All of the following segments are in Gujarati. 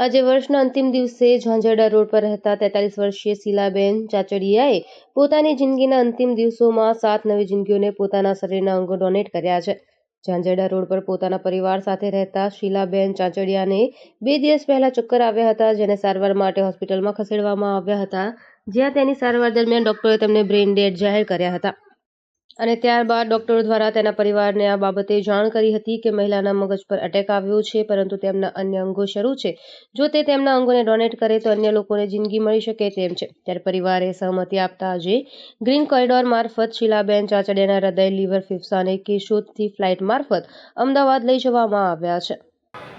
આજે વર્ષના અંતિમ દિવસે ઝાંઝરડા રોડ પર રહેતા તેતાલીસ વર્ષીય શીલાબેન ચાચડિયાએ પોતાની જિંદગીના અંતિમ દિવસોમાં સાત નવી જિંદગીઓને પોતાના શરીરના અંગો ડોનેટ કર્યા છે. ઝાંઝરડા રોડ પર પોતાના પરિવાર સાથે રહેતા શીલાબેન ચાચડિયાને બે દિવસ પહેલા ચક્કર આવ્યા હતા, જેને સારવાર માટે હોસ્પિટલમાં ખસેડવામાં આવ્યા હતા. જ્યાં તેની સારવાર દરમિયાન ડોક્ટરે તેમને બ્રેઇન ડેડ જાહેર કર્યા હતા. અને ત્યારબાદ ડોક્ટરો દ્વારા તેના પરિવારને આ બાબતે જાણ કરી હતી કે મહિલાના મગજ પર અટેક આવ્યો છે, પરંતુ તેમના અન્ય અંગો શરૂ છે. જો તે તેમના અંગોને ડોનેટ કરે તો અન્ય લોકોને જિંદગી મળી શકે તેમ છે. ત્યારે પરિવારે સહમતિ આપતા આજે ગ્રીન કોરિડોર મારફત શીલાબેન ચાચડિયાના હૃદય લીવર ફેફસા અને કેશોદથી ફ્લાઇટ મારફત અમદાવાદ લઈ જવામાં આવ્યા છે.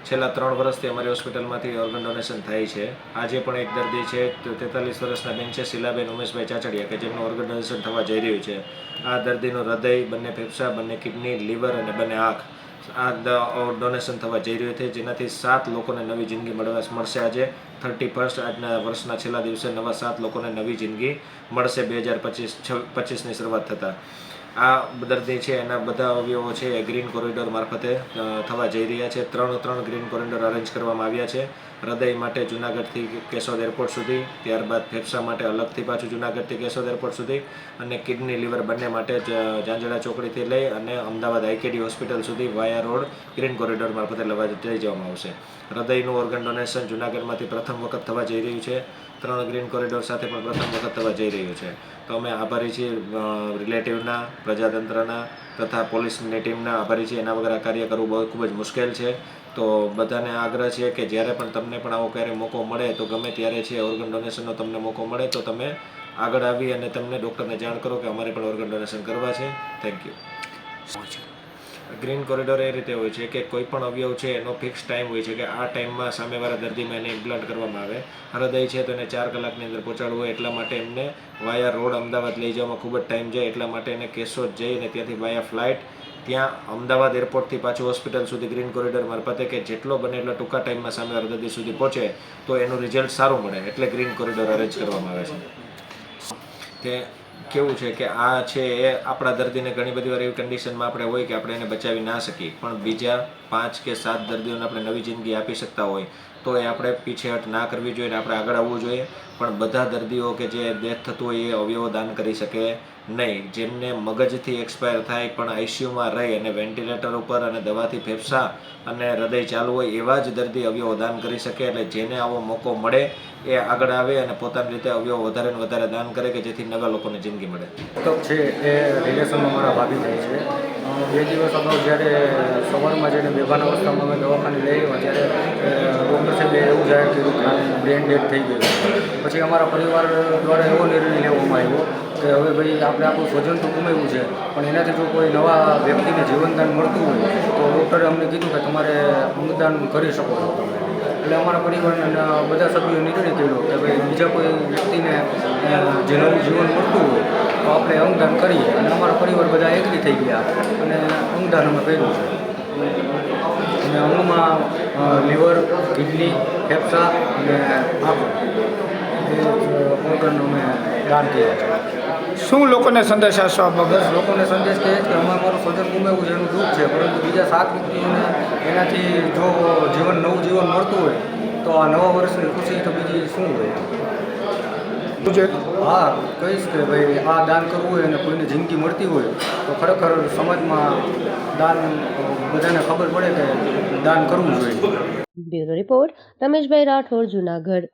છેલ્લા ત્રણ વર્ષથી અમારી હોસ્પિટલમાંથી ઓર્ગન ડોનેશન થાય છે. આજે પણ એક દર્દી છે તેતાલીસ વર્ષના બેન છે, શીલાબેન ઉમેશભાઈ ચાચડિયા, કે જેમનું ઓર્ગન ડોનેશન થવા જઈ રહ્યું છે. આ દર્દીનું હૃદય, બંને ફેફસા, બંને કિડની લીવર અને બંને આંખ. આ ડોનેશન થવા જઈ રહ્યું છે. જેનાથી સાત લોકોને નવી જિંદગી મળવા મળશે આજે. થર્ટી ફર્સ્ટ આજના વર્ષના છેલ્લા દિવસે નવા સાત લોકોને નવી જિંદગી મળશે બે હજાર પચીસ પચીસની શરૂઆત થતાં. આ દર્દી છે, એના બધા અવયવો છે, એ ગ્રીન કોરિડોર મારફતે થવા જઈ રહ્યા છે. ત્રણ ત્રણ ગ્રીન કોરિડોર અરેન્જ કરવામાં આવ્યા છે. હૃદય માટે જુનાગઢથી કેશોદ એરપોર્ટ સુધી, ત્યારબાદ ફેફસા માટે અલગથી પાછું જુનાગઢથી કેશોદ એરપોર્ટ સુધી અને કિડની, લીવર બંને માટે જાંજડા ચોકડીથી લઈ અને અમદાવાદ આઈકેડી હોસ્પિટલ સુધી વાયા રોડ, ગ્રીન કોરિડોર મારફતે લવા લઈ જવામાં આવશે. હૃદયનું ઓર્ગન ડોનેશન જુનાગઢમાંથી પ્રથમ વખત થવા જઈ રહ્યું છે. ત્રણ ગ્રીન કોરિડોર સાથે પણ પ્રથમ વખત થવા જઈ રહ્યું છે. તો અમે આભારી છીએ રિલેટિવના, પ્રજાતંત્રના તથા પોલીસની ટીમના આભારી છીએ. એના વગર આ કાર્ય કરવું બહુ ખૂબ જ મુશ્કેલ છે. તો બધાને આગ્રહ છે કે જ્યારે પણ તમને પણ આવો ક્યારે મોકો મળે તો ગમે ત્યારે છે ઓર્ગન ડોનેશનનો તમને મોકો મળે, તો તમે આગળ આવી અને તમને ડૉક્ટરને જાણ કરો કે અમારે પણ ઓર્ગન ડોનેશન કરવા છે. થેન્ક યુ ગ્રીન કોરિડોર એ રીતે હોય છે કે કોઈ પણ અવયવ છે એનો ફિક્સ ટાઈમ હોય છે કે આ ટાઈમમાં સામેવાળા દર્દીમાં એને ઇમ્પ્લાન્ટ કરવામાં આવે. હૃદય છે તો એને ચાર કલાકની અંદર પહોંચાડવું હોય એટલા માટે એમને વાયા રોડ અમદાવાદ લઈ જવામાં ખૂબ જ ટાઈમ જાય એટલા માટે એને કેશોદ જઈને ત્યાંથી વાયા ફ્લાઇટ ત્યાં અમદાવાદ એરપોર્ટથી પાછું હોસ્પિટલ સુધી ગ્રીન કોરિડોર મારફતે કે જેટલો બને એટલો ટૂંકા ટાઈમમાં સામે દર્દી સુધી પહોંચે, તો એનું રિઝલ્ટ સારું મળે એટલે ગ્રીન કોરિડોર અરેન્જ કરવામાં આવે છે. કે કેવું છે કે આ છે એ આપણા દર્દીને ઘણી બધી વાર એવી કન્ડિશનમાં આપણે હોય કે આપણે એને બચાવી ના શકીએ, પણ બીજા પાંચ કે સાત દર્દીઓને આપણે નવી જિંદગી આપી શકતા હોય તો એ આપણે પીછેહટ ના કરવી જોઈએ આપણે આગળ આવવું જોઈએ. પણ બધા દર્દીઓ કે જે ડેથ થતું હોય એ અવયવો દાન કરી શકે નહીં. જેમને મગજથી એક્સપાયર થાય પણ આઈસીયુમાં રહી અને વેન્ટિલેટર ઉપર અને દવાથી ફેફસા અને હૃદય ચાલુ હોય એવા જ દર્દી અવયવો દાન કરી શકે. એટલે જેને આવો મોકો મળે એ આગળ આવે અને પોતાની રીતે અવયવ વધારે ને વધારે દાન કરે કે જેથી નવા લોકોને જિંદગી મળે. પુસ્તક છે, એ રિલેશનમાં મારા ભાભી થાય છે. બે દિવસ અગાઉ જ્યારે સવારમાં જઈને બેભાન અવસ્થામાં અમે દવાખાને લઈ ત્યારે જાહેર કર્યું કે આનું થઈ ગયું પછી અમારા પરિવાર દ્વારા એવો નિર્ણય લેવામાં આવ્યો કે હવે ભાઈ આપણે આપણું સ્વજન તો ગુમાવ્યું છે પણ એનાથી જો કોઈ નવા વ્યક્તિને જીવનદાન મળતું હોય તો ડૉક્ટરે અમને કીધું કે તમારે અંગદાન કરી શકો છો એટલે અમારા પરિવારના બધા સભ્યોએ નિર્ણય કર્યો કે ભાઈ બીજા કોઈ વ્યક્તિને અ, જીવન મળતું હોય તો આપણે અંગદાન કરીએ. અને અમારા પરિવાર બધા એગ્રી થઈ ગયા અને અંગદાન અમે કર્યું છે. અને અંગમાં અ, લીવર કિડની ફેફસા અને ઓર્ગન અમે દાન કર્યા છે. શું લોકોને સંદેશ આપશો આ બસ લોકોને સંદેશ કહે છે કે અમારું મારું સ્વજન ગુમાવ્યું છે એનું દુઃખ છે પરંતુ બીજા સાત વ્યક્તિઓને એનાથી જો જીવન નવું જીવન મળતું હોય તો આ નવા વર્ષની ખુશી તો બીજી શું હોય? છે હા કહીશ કે ભાઈ આ દાન કરવું હોય અને કોઈને જિંદગી મળતી હોય તો ખરેખર સમાજમાં દાન બધાને ખબર પડે કે દાન કરવું જોઈએ. Bureau report Rameshbhai Rathod Junagadh.